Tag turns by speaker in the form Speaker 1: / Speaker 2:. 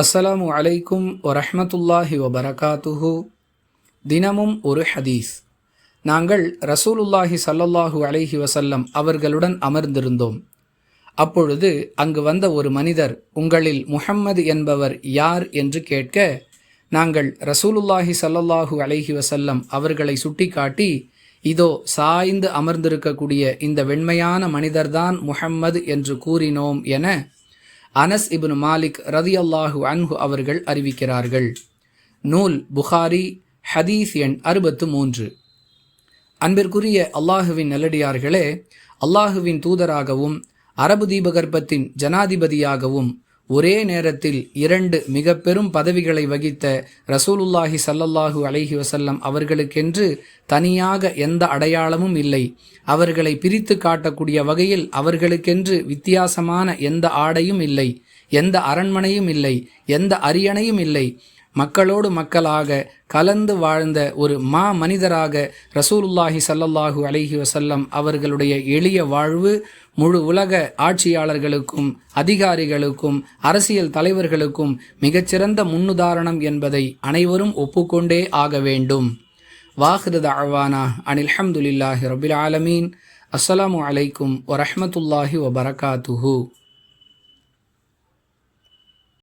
Speaker 1: அஸ்ஸலாமு அலைக்கும் வரஹமத்துல்லாஹி வபரகாத்துஹு. தினமும் ஒரு ஹதீஸ். நாங்கள் ரசூலுல்லாஹி சல்லல்லாஹு அலைஹி வசல்லம் அவர்களுடன் அமர்ந்திருந்தோம். அப்பொழுது அங்கு வந்த ஒரு மனிதர் உங்களில் முஹம்மது என்பவர் யார்? என்று கேட்க நாங்கள் ரசூலுல்லாஹி சல்லல்லாஹு அலைஹி வசல்லம் அவர்களை சுட்டிக்காட்டி இதோ சாய்ந்து அமர்ந்திருக்கக்கூடிய இந்த வெண்மையான மனிதர்தான் முஹம்மது என்று கூறினோம் என அனஸ் இப்னு மாலிக் ரதி அல்லாஹு அன்ஹு அவர்கள் அறிவிக்கிறார்கள். நூல் புகாரி ஹதீஸ் எண் அறுபத்து மூன்று. அன்பிற்குரிய அல்லாஹுவின் நல்லடியார்களே அல்லாஹுவின் தூதராகவும் அரபு தீபகற்பத்தின் ஜனாதிபதியாகவும் ஒரே நேரத்தில் இரண்டு மிக பெரும் பதவிகளை வகித்த ரசூலுல்லாஹி சல்லல்லாஹு அலைஹி வசல்லம் அவர்களுக்கென்று தனியாக எந்த அடையாளமும் இல்லை. அவர்களை பிரித்து காட்டக்கூடிய வகையில் அவர்களுக்கென்று வித்தியாசமான எந்த ஆடையும் இல்லை. எந்த அரண்மனையும் இல்லை. எந்த அரியணையும் இல்லை. மக்களோடு மக்களாக கலந்து வாழ்ந்த ஒரு மா மனிதராக ரசூலுல்லாஹி சல்லல்லாஹு அலஹி வசல்லம் அவர்களுடைய எளிய வாழ்வு முழு உலக ஆட்சியாளர்களுக்கும் அதிகாரிகளுக்கும் அரசியல் தலைவர்களுக்கும் மிகச்சிறந்த முன்னுதாரணம் என்பதை அனைவரும் ஒப்புக்கொண்டே ஆக வேண்டும். வாஹிரத அழ்வானா அனில் ஹம்துலில்லாஹி ரபில் ஆலமீன். அஸ்ஸலாமு அலைக்கும் வரஹமத்துல்லாஹி வபரகாத்துஹூ